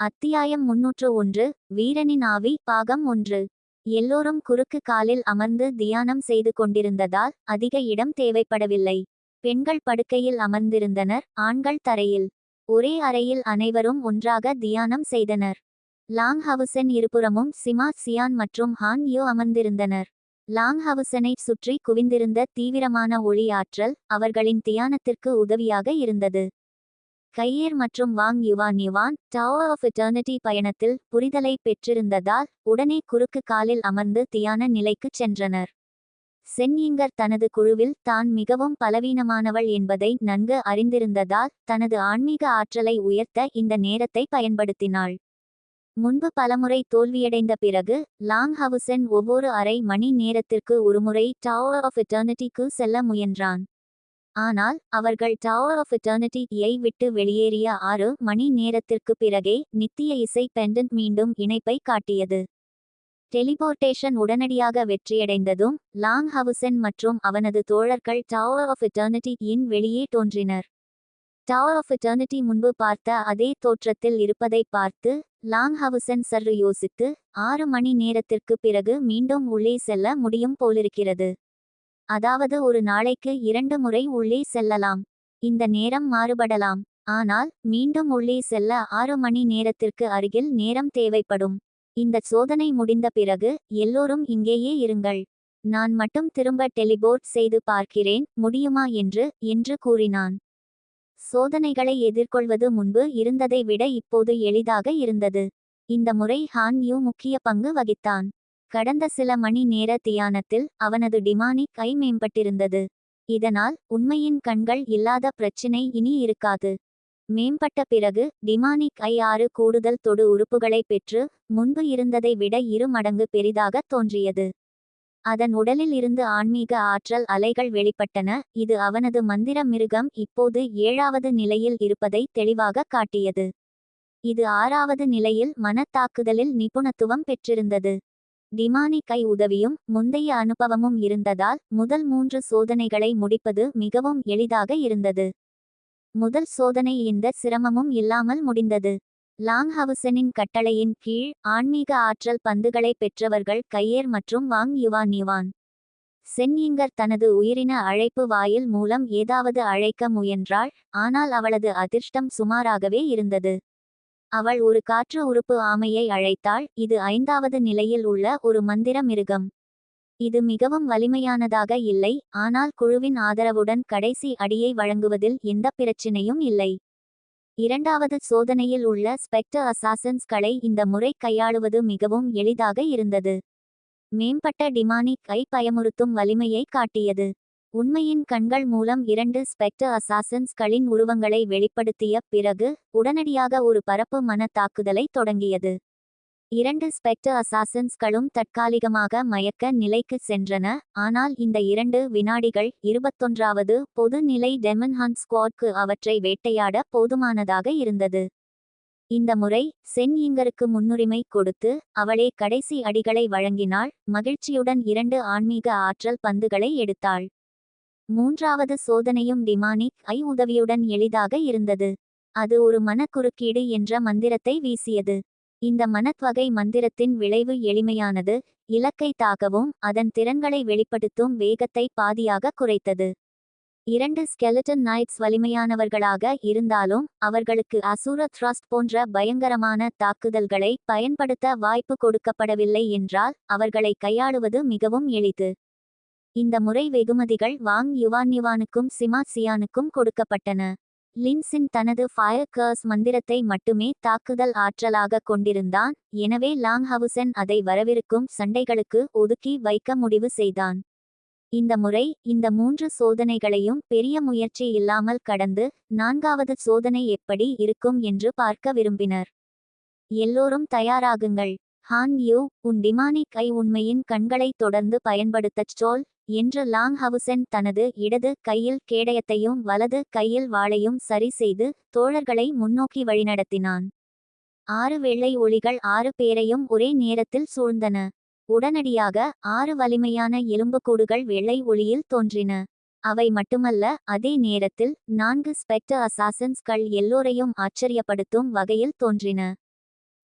அத்தியாயம் முன்னூற்று ஒன்று வீரனின் ஆவி பாகம் ஒன்று. எல்லோரும் குறுக்கு காலில் அமர்ந்து தியானம் செய்து கொண்டிருந்ததால் அதிக இடம் தேவைப்படவில்லை. பெண்கள் படுக்கையில் அமர்ந்திருந்தனர் ஆண்கள் தரையில். ஒரே அறையில் அனைவரும் ஒன்றாக தியானம் செய்தனர். லாங் ஹவுசன் இருபுறமும் சிமா சியான் மற்றும் ஹான் யோ அமர்ந்திருந்தனர். லாங் ஹவுசனை சுற்றி குவிந்திருந்த தீவிரமான ஒளி ஆற்றல் அவர்களின் தியானத்திற்கு உதவியாக இருந்தது. கையேர் மற்றும் Wang Yuan Yuan tower of eternity பயணத்தில் புரிதலை பெற்றிருந்ததால் உடனே குறுக்கு காலில் அமர்ந்து தியான நிலைக்குச் சென்றனர். சென்யிங்கர் தனது குழுவில் தான் மிகவும் பலவீனமானவள் என்பதை நன்கு அறிந்திருந்ததால் தனது ஆன்மீக ஆற்றலை உயர்த்த இந்த நேரத்தை பயன்படுத்தினாள். முன்பு பலமுறை தோல்வியடைந்த பிறகு லாங் ஹவுசன் ஒவ்வொரு அரை மணி நேரத்திற்கு ஒருமுறை டவர் ஆஃப் இட்டர்னிட்டிக்கு செல்ல முயன்றான். ஆனால் அவர்கள் டவர் ஆஃப் எட்டர்னிட்டியை விட்டு வெளியேறிய ஆறு மணி நேரத்திற்கு பிறகே நித்திய இசை பெண்டன்ட் மீண்டும் இணைப்பை காட்டியது. டெலிபோர்டேஷன் உடனடியாக வெற்றியடைந்ததும் லாங் ஹவுசன் மற்றும் அவனது தோழர்கள் டவர் ஆஃப் எட்டர்னிட்டியின் வெளியே தோன்றினர். டவர் ஆஃப் எட்டர்னிட்டி முன்பு பார்த்த அதே தோற்றத்தில் இருப்பதை பார்த்து லாங் ஹவுசன் சற்று யோசித்து ஆறு மணி நேரத்திற்கு பிறகு மீண்டும் உள்ளே செல்ல முடியும் போலிருக்கிறது. அதாவது ஒரு நாளைக்கு இரண்டு முறை உள்ளே செல்லலாம். இந்த நேரம் மாறுபடலாம். ஆனால் மீண்டும் உள்ளே செல்ல ஆறு மணி நேரத்திற்கு அருகில் நேரம் தேவைப்படும். இந்த சோதனை முடிந்த பிறகு எல்லோரும் இங்கேயே இருங்கள். நான் மட்டும் திரும்ப டெலிபோர்ட் செய்து பார்க்கிறேன் முடியுமா என்று என்று கூறினான். சோதனைகளை எதிர்கொள்வது முன்பு இருந்ததை விட இப்போது எளிதாக இருந்தது. இந்த முறை ஹான் யூ முக்கிய பங்கு வகித்தான். கடந்த சில மணி நேர தியானத்தில் அவனது டிமானி கை மேம்பட்டிருந்தது. இதனால் உண்மையின் கண்கள் இல்லாத பிரச்சினை இனி இருக்காது. மேம்பட்ட பிறகு டிமானிக் ஐ ஆறு கூடுதல் தொடு உறுப்புகளை பெற்று முன்பு இருந்ததை விட இரு மடங்கு பெரிதாக தோன்றியது. அதன் உடலில் இருந்து ஆன்மீக ஆற்றல் அலைகள் வெளிப்பட்டன. இது அவனது மந்திர மிருகம் இப்போது ஏழாவது நிலையில் இருப்பதை தெளிவாக காட்டியது. இது ஆறாவது நிலையில் மனத்தாக்குதலில் நிபுணத்துவம் பெற்றிருந்தது. டிமானி கை உதவியும் முந்தைய அனுபவமும் இருந்ததால் முதல் மூன்று சோதனைகளை முடிப்பது மிகவும் எளிதாக இருந்தது. முதல் சோதனை இந்த சிரமமும் இல்லாமல் முடிந்தது. லாங் ஹவுசனின் கட்டளையின் கீழ் ஆன்மீக ஆற்றல் பந்துகளை பெற்றவர்கள் கையேர் மற்றும் வாங் யுவான் யுவான். சென்யிங்கர் தனது உயிரின அழைப்பு வாயில் மூலம் ஏதாவது அழைக்க முயன்றாள் ஆனால் அவளது அதிர்ஷ்டம் சுமாராகவே இருந்தது. அவள் ஒரு காற்று உறுப்பு ஆமையை அழைத்தாள். இது ஐந்தாவது நிலையில் உள்ள ஒரு மந்திர மிருகம். இது மிகவும் வலிமையானதாக இல்லை. ஆனால் குழுவின் ஆதரவுடன் கடைசி அடியை வழங்குவதில் எந்த பிரச்சினையும் இல்லை. இரண்டாவது சோதனையில் உள்ள ஸ்பெக்டர் அசாசன்ஸ்களை இந்த முறை கையாளுவது மிகவும் எளிதாக இருந்தது. மேம்பட்ட டிமானிக் கை பயமுறுத்தும் வலிமையை காட்டியது. உண்மையின் கண்கள் மூலம் இரண்டு ஸ்பெக்டர் அசாசன்ஸ்களின் உருவங்களை வெளிப்படுத்திய பிறகு உடனடியாக ஒரு பரப்பு மன தாக்குதலை தொடங்கியது. இரண்டு ஸ்பெக்டர் அசாசன்ஸ்களும் தற்காலிகமாக மயக்க நிலைக்கு சென்றன ஆனால் இந்த இரண்டு வினாடிகள் இருபத்தொன்றாவது பொது நிலை டெமன் ஸ்குவாட்க்கு அவற்றை வேட்டையாட போதுமானதாக இருந்தது. இந்த முறை சென் இங்கருக்கு முன்னுரிமை கொடுத்து அவளே கடைசி அடிகளை வழங்கினாள் மகிழ்ச்சியுடன் இரண்டு ஆன்மீக ஆற்றல் பந்துகளை எடுத்தாள். மூன்றாவது சோதனையும் டிமானிக் ஐ உதவியுடன் எளிதாக இருந்தது. அது ஒரு மனக்குறுக்கீடு என்ற மந்திரத்தை வீசியது. இந்த மனத்வகை மந்திரத்தின் விளைவு எளிமையானது இலக்கை தாக்கவும் அதன் திறன்களை வெளிப்படுத்தும் வேகத்தை பாதியாக குறைத்தது. இரண்டு ஸ்கெலட்டன் நைட்ஸ் வலிமையானவர்களாக இருந்தாலும் அவர்களுக்கு அசூர த்ராஸ்ட் போன்ற பயங்கரமான தாக்குதல்களை பயன்படுத்த வாய்ப்பு கொடுக்கப்படவில்லை என்றால் அவர்களை கையாளுவது மிகவும் எளிது. இந்த முறை வெகுமதிகள் வாங் யுவான் யுவானுக்கும் சிமா சியானுக்கும் கொடுக்கப்பட்டன லின்சின் தனது ஃபயர் கர்ஸ் மந்திரத்தை மட்டுமே தாக்குதல் ஆற்றலாக கொண்டிருந்தான். எனவே லாங் ஹவுசன் அதை வரவிருக்கும் சண்டைகளுக்கு ஒதுக்கி வைக்க முடிவு செய்தான். இந்த முறை இந்த மூன்று சோதனைகளையும் பெரிய முயற்சி இல்லாமல் கடந்து நான்காவது சோதனை எப்படி இருக்கும் என்று பார்க்க விரும்பினர். எல்லோரும் தயாராகுங்கள். ஹான் யூ உன் டிமானிக் கை உண்மையின் கண்களை தொடர்ந்து பயன்படுத்தச் சோல். என்று லாங் ஹவுசன் தனது இடது கையில் கேடயத்தையும் வலது கையில் வாளையும் சரி செய்து தோழர்களை முன்னோக்கி வழிநடத்தினான். ஆறு வெள்ளை ஒளிகள் ஆறு பேரையும் ஒரே நேரத்தில் சூழ்ந்தன. உடனடியாக ஆறு வலிமையான எலும்புக்கூடுகள் வெள்ளை ஒளியில் தோன்றின. அவை மட்டுமல்ல அதே நேரத்தில் நான்கு ஸ்பெக்டர் அசாசன்ஸ்கள் எல்லோரையும் ஆச்சரியப்படுத்தும் வகையில் தோன்றின.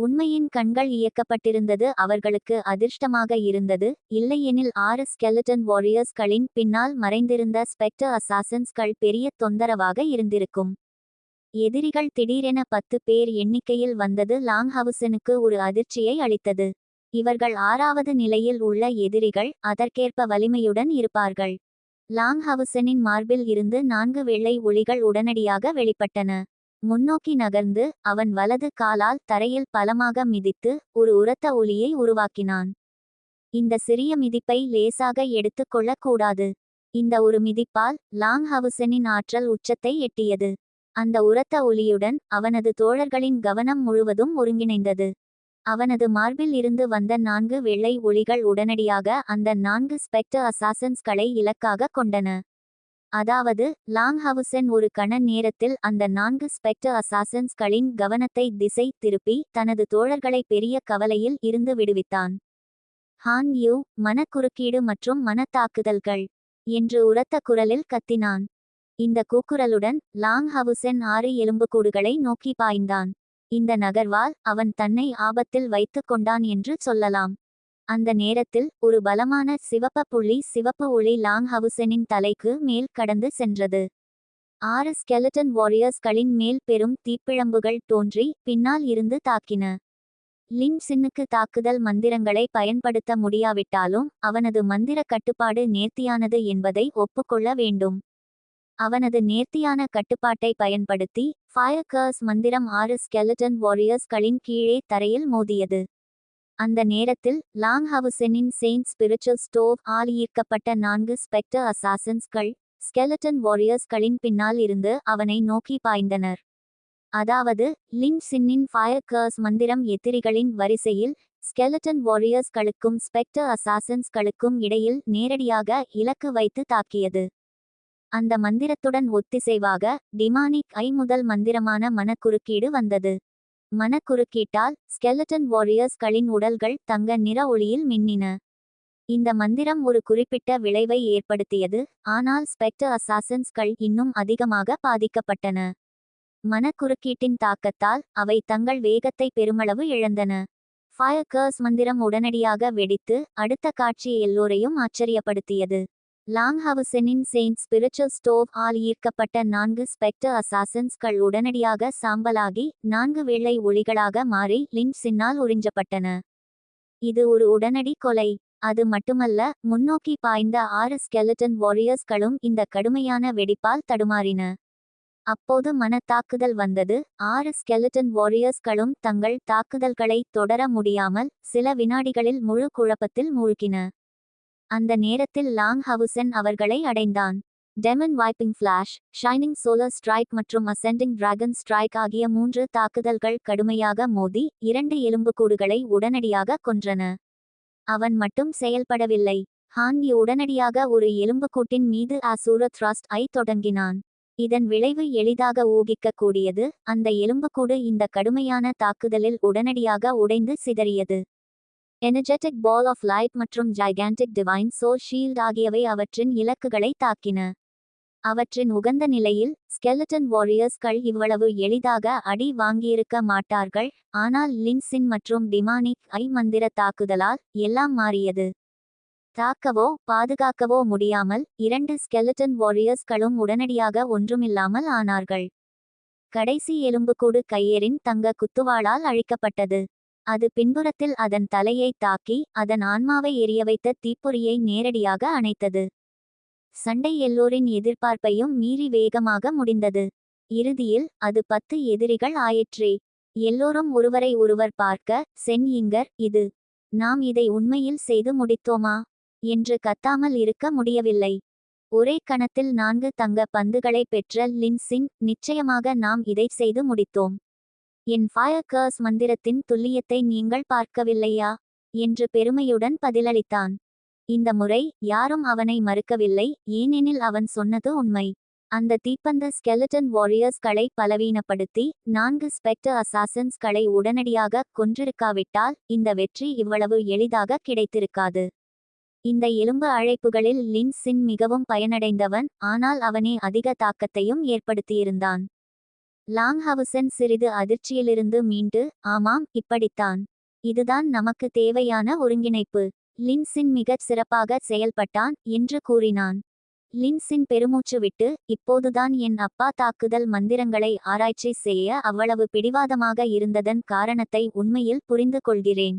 உண்மையின் கண்கள் இயக்கப்பட்டிருந்தது அவர்களுக்கு அதிர்ஷ்டமாக இருந்தது. இல்லையெனில் ஆறு ஸ்கெலட்டன் வாரியர்ஸ்களின் பின்னால் மறைந்திருந்த ஸ்பெக்டர் அசாசன்ஸ்கள் பெரிய தொந்தரவாக இருந்திருக்கும். எதிரிகள் திடீரென பத்து பேர் எண்ணிக்கையில் வந்தது லாங்ஹவுசனுக்கு ஒரு அதிர்ச்சியை அளித்தது. இவர்கள் ஆறாவது நிலையில் உள்ள எதிரிகள் அதற்கேற்ப வலிமையுடன் இருப்பார்கள். லாங்ஹவுசனின் மார்பில் இருந்து நான்கு வெள்ளை ஒளிகள் உடனடியாக வெளிப்பட்டன. முன்னோக்கி நகர்ந்து அவன் வலது காலால் தரையில் பலமாக மிதித்து ஒரு உரத்த ஒலியை உருவாக்கினான். இந்த சிறிய மிதிப்பை லேசாக எடுத்துக் கொள்ளக்கூடாது. இந்த ஒரு மிதிப்பால் லாங் ஹவுசனின் ஆற்றல் உச்சத்தை எட்டியது. அந்த உரத்த ஒலியுடன் அவனது தோழர்களின் கவனம் முழுவதும் ஒருங்கிணைந்தது. அவனது மார்பில் இருந்து வந்த நான்கு வெள்ளை ஒளிகள் உடனடியாக அந்த நான்கு ஸ்பெக்டர் அசாசன்ஸ்களை இலக்காக கொண்டன. அதாவது லாங் ஹவுசென் ஒரு கண நேரத்தில் அந்த நான்கு ஸ்பெக்டர் அசாசன்ஸ்களின் கவனத்தை திசை திருப்பி தனது தோழர்களை பெரிய கவலையில் இருந்து விடுவித்தான். ஹான் யூ மனக்குறுக்கீடு மற்றும் மனத்தாக்குதல்கள் என்று உரத்த குரலில் கத்தினான். இந்த கூக்குரலுடன் லாங் ஹவுசன் ஆறு எலும்புக்கூடுகளை நோக்கி பாய்ந்தான். இந்த நகர்வால் அவன் தன்னை ஆபத்தில் வைத்துக் கொண்டான் என்று சொல்லலாம். அந்த நேரத்தில் ஒரு பலமான சிவப்ப புள்ளி சிவப்பு ஒளி லாங் ஹவுசனின் தலைக்கு மேல் கடந்து சென்றது. ஆறு ஸ்கெலட்டன் வாரியர்ஸ்களின் மேல் பெரும் தீப்பிழம்புகள் தோன்றி பின்னால் இருந்து தாக்கின. லின்சின்னுக்கு தாக்குதல் மந்திரங்களை பயன்படுத்த முடியாவிட்டாலும் அவனது மந்திர கட்டுப்பாடு நேர்த்தியானது என்பதை ஒப்புக்கொள்ள வேண்டும். அவனது நேர்த்தியான கட்டுப்பாட்டை பயன்படுத்தி ஃபயர் கர்ஸ் மந்திரம் ஆறு ஸ்கெலட்டன் வாரியர்ஸ்களின் கீழே தரையில் மோதியது. அந்த நேரத்தில் லாங் ஹவுசனின் செயின்ட் ஸ்பிரிச்சுவல் ஸ்டோவ் ஆல் ஈர்க்கப்பட்ட நான்கு ஸ்பெக்டர் அசாசன்ஸ்கள் ஸ்கெலட்டன் வாரியர்ஸ்களின் பின்னால் இருந்து அவனை நோக்கி பாய்ந்தனர். அதாவது லின் சின்னின் ஃபயர் கர்ஸ் மந்திரம் எத்திரிகளின் வரிசையில் ஸ்கெலட்டன் வாரியர்ஸ்களுக்கும் ஸ்பெக்டர் அசாசன்ஸ்களுக்கும் இடையில் நேரடியாக இலக்கு வைத்து தாக்கியது. அந்த மந்திரத்துடன் ஒத்திசைவாக டிமானிக் ஐ முதல் மந்திரமான மனக்குறுக்கீடு வந்தது. மனக்குறுக்கீட்டால் ஸ்கெலட்டன் வாரியர்ஸ்களின் உடல்கள் தங்க நிற ஒளியில் மின்னின. இந்த மந்திரம் ஒரு குறிப்பிட்ட விளைவை ஏற்படுத்தியது ஆனால் ஸ்பெக்டர் அசாசன்ஸ்கள் இன்னும் அதிகமாக பாதிக்கப்பட்டன. மனக்குறுக்கீட்டின் தாக்கத்தால் அவை தங்கள் வேகத்தை பெருமளவு இழந்தன. ஃபயர் கர்ஸ் மந்திரம் உடனடியாக வெடித்து அடுத்த காட்சி எல்லோரையும் ஆச்சரியப்படுத்தியது. லாங்ஹவுசனின் செயின்ட் ஸ்பிரிச்சுவல் ஸ்டோவ் ஆல் ஈர்க்கப்பட்ட நான்கு ஸ்பெக்டர் அசாசன்ஸ்கள் உடனடியாக சாம்பலாகி நான்கு வெள்ளை ஒளிகளாக மாறி லின்சின்னால் உறிஞ்சப்பட்டன. இது ஒரு உடனடி கொலை. அது மட்டுமல்ல முன்னோக்கி பாய்ந்த ஆறு ஸ்கெலட்டன் வாரியர்ஸ்களும் இந்த கடுமையான வெடிப்பால் தடுமாறின. அப்போது மனத்தாக்குதல் வந்தது. ஆறு ஸ்கெலட்டன் வாரியர்ஸ்களும் தங்கள் தாக்குதல்களை தொடர முடியாமல் சில வினாடிகளில் முழு குழப்பத்தில் மூழ்கின. அந்த நேரத்தில் லாங் ஹவுசன் அவர்களை அடைந்தான். Demon whipping flash shining solar strike மற்றும் அசெண்டிங் டிராகன் ஸ்ட்ரைக் ஆகிய மூன்று தாக்குதல்கள் கடுமையாக மோதி இரண்டு எலும்புக்கூடுகளை உடனடியாக கொன்றன. அவன் மட்டும் செயல்படவில்லை. ஹான்வி உடனடியாக ஒரு எலும்புக்கூட்டின் மீது அசூர த்ராஸ்ட் ஐ தொடங்கினான். இதன் விளைவு எளிதாக ஊகிக்கக்கூடியது அந்த எலும்புக்கூடு இந்த கடுமையான தாக்குதலில் உடனடியாக உடைந்து சிதறியது. எனர்ஜெட்டிக் பால் ஆஃப் லைட் மற்றும் ஜைகான்டிக் டிவைன் சோ ஷீல்ட் ஆகியவை அவற்றின் இலக்குகளை தாக்கின. அவற்றின் உகந்த நிலையில் ஸ்கெலட்டன் வாரியர்ஸ்கள் இவ்வளவு எளிதாக அடி வாங்கியிருக்க மாட்டார்கள் ஆனால் லின்சின் மற்றும் டிமானிக் ஐ மந்திர தாக்குதலால் எல்லாம் மாறியது. தாக்கவோ பாதுகாக்கவோ முடியாமல் இரண்டு ஸ்கெலட்டன் வாரியர்ஸ்களும் உடனடியாக ஒன்றுமில்லாமல் ஆனார்கள். கடைசி எலும்புக்கூடு கையேறின் தங்க குத்துவாளால் அழிக்கப்பட்டது. அது பின்புறத்தில் அதன் தலையை தாக்கி அதன் ஆன்மாவை எரிய வைத்த தீப்பொறியை நேரடியாக அணைத்தது. சண்டை எல்லோரின் எதிர்பார்ப்பையும் மீறி வேகமாக முடிந்தது. இறுதியில் அது பத்து எதிரிகள் ஆயிற்றே. எல்லோரும் ஒருவரை ஒருவர் பார்க்க சென் இங்கர் இது. நாம் இதை உண்மையில் செய்து முடித்தோமா என்று கத்தாமல் இருக்க முடியவில்லை. ஒரே கணத்தில் நான்கு தங்க பந்துகளை பெற்ற லின்சின் நிச்சயமாக நாம் இதை செய்து முடித்தோம். என் ஃபயர் கர்ஸ் மந்திரத்தின் துல்லியத்தை நீங்கள் பார்க்கவில்லையா? என்று பெருமையுடன் பதிலளித்தான். இந்த முறை யாரும் அவனை மறுக்கவில்லை ஏனெனில் அவன் சொன்னது உண்மை. அந்த தீப்பந்த ஸ்கெலட்டன் வாரியர்ஸ்களை பலவீனப்படுத்தி நான்கு ஸ்பெக்டர் அசாசன்ஸ்களை உடனடியாக கொன்றிருக்காவிட்டால் இந்த வெற்றி இவ்வளவு எளிதாக கிடைத்திருக்காது. இந்த எலும்பு அழைப்புகளில் லின்சின் மிகவும் பயனடைந்தவன் ஆனால் அவனே அதிக தாக்கத்தையும் ஏற்படுத்தியிருந்தான். லாங்ஹவுசன் சிறிது அதிர்ச்சியிலிருந்து மீண்டு ஆமாம் இப்படித்தான். இதுதான் நமக்கு தேவையான ஒருங்கிணைப்பு. லின்சின் மிகச் சிறப்பாக செயல்பட்டான் என்று கூறினான். லின்சின் பெருமூச்சு விட்டு இப்போதுதான் என் அப்பா தாக்குதல் மந்திரங்களை ஆராய்ச்சி செய்ய அவ்வளவு பிடிவாதமாக இருந்ததன் காரணத்தை உண்மையில் புரிந்து கொள்கிறேன்.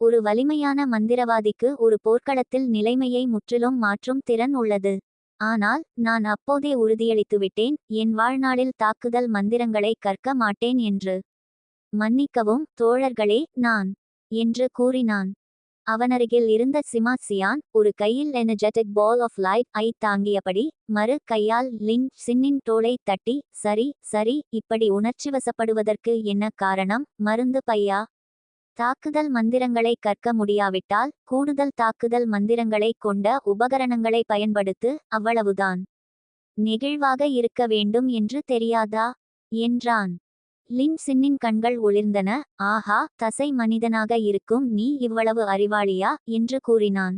ஒரு வலிமையான மந்திரவாதிக்கு ஒரு போர்க்களத்தில் நிலைமையை முற்றிலும் மாற்றும் திறன் உள்ளது. ஆனால் நான் அப்போதே உறுதியளித்துவிட்டேன் என் வாழ்நாளில் தாக்குதல் மந்திரங்களை கற்க மாட்டேன் என்று. மன்னிக்கவும் தோழர்களே நான். என்று கூறினான். அவனருகில் இருந்த சிமாசியான் ஒரு கையில் எனர்ஜெட்டிக் பால் ஆஃப் லைட் ஐ தாங்கியபடி மறு கையால் லின் சின்னின் தோளை தட்டி சரி சரி இப்படி உணர்ச்சி வசப்படுவதற்கு என்ன காரணம் மருந்து பையா? தாக்குதல் மந்திரங்களை கற்க முடியாவிட்டால் கூடுதல் தாக்குதல் மந்திரங்களை கொண்ட உபகரணங்களை பயன்படுத்து அவ்வளவுதான். நெகிழ்வாக இருக்க வேண்டும் என்று தெரியாதா? என்றான். லின் சின்னின் கண்கள் ஒளிர்ந்தன. ஆஹா தசை மனிதனாக இருக்கும் நீ இவ்வளவு அறிவாளியா? என்று கூறினான்.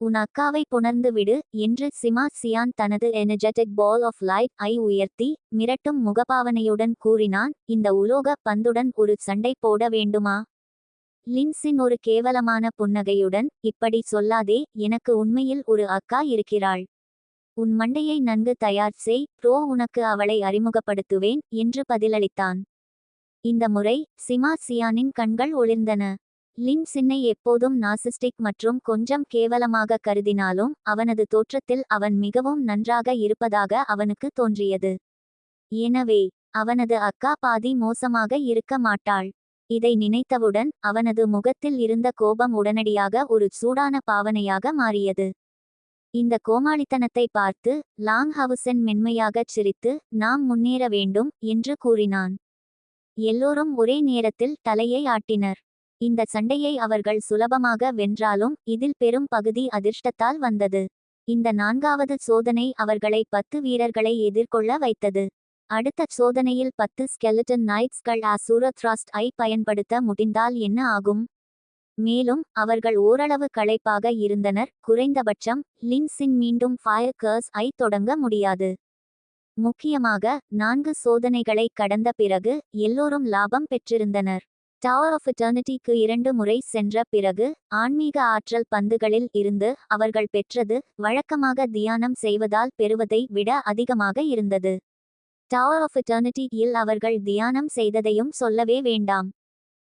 உன் அக்காவை புணர்ந்து விடு என்று சிமா சியான் தனது எனர்ஜெட்டிக் பால் ஆஃப் லைட் ஐ உயர்த்தி மிரட்டும் முகபாவனையுடன் கூறினான். இந்த உலோக பந்துடன் ஒரு சண்டை போட வேண்டுமா? லின்சின் ஒரு கேவலமான புன்னகையுடன் இப்படி சொல்லாதே எனக்கு உண்மையில் ஒரு அக்கா இருக்கிறாள். உன் மண்டையை நன்கு தயார் செய் ப்ரோ உனக்கு அவளை அறிமுகப்படுத்துவேன் என்று பதிலளித்தான். இந்த முறை சிமா சியானின் கண்கள் ஒளிர்ந்தன. லின் சின்னை எப்போதும் நாசிஸ்டிக் மற்றும் கொஞ்சம் கேவலமாக கருதினாலும் அவனது தோற்றத்தில் அவன் மிகவும் நன்றாக இருப்பதாக அவனுக்கு தோன்றியது. எனவே அவனது அக்கா பாதி மோசமாக இருக்க மாட்டாள். இதை நினைத்தவுடன் அவனது முகத்தில் இருந்த கோபம் உடனடியாக ஒரு சூடான பாவனையாக மாறியது. இந்த கோமாளித்தனத்தை பார்த்து லாங் ஹவுசன் மென்மையாகச் சிரித்து நாம் முன்னேற வேண்டும் என்று கூறினான். எல்லோரும் ஒரே நேரத்தில் தலையை ஆட்டினர். இந்த சண்டையை அவர்கள் சுலபமாக வென்றாலும் இதில் பெரும் பகுதி அதிர்ஷ்டத்தால் வந்தது. இந்த நான்காவது சோதனை அவர்களை பத்து வீரர்களை எதிர்கொள்ள வைத்தது. அடுத்த சோதனையில் பத்து ஸ்கெலட்டன் நைட்ஸ்கள் அசூர த்ராஸ்ட் ஐ பயன்படுத்த முடிந்தால் என்ன ஆகும்? மேலும் அவர்கள் ஓரளவு களைப்பாக இருந்தனர் குறைந்தபட்சம் லின்சின் மீண்டும் ஃபயர் கர்ஸ் ஐ தொடங்க முடியாது. முக்கியமாக நான்கு சோதனைகளை கடந்த பிறகு எல்லோரும் லாபம் பெற்றிருந்தனர். டவர் ஆஃப் இட்டர்னிட்டிக்கு இரண்டு முறை சென்ற பிறகு ஆன்மீக ஆற்றல் பந்துகளில் இருந்து அவர்கள் பெற்றது வழக்கமாக தியானம் செய்வதால் பெறுவதை விட அதிகமாக இருந்தது. டவர் ஆஃப் இட்டர்னிட்டியில் அவர்கள் தியானம் செய்ததையும் சொல்லவே வேண்டாம்.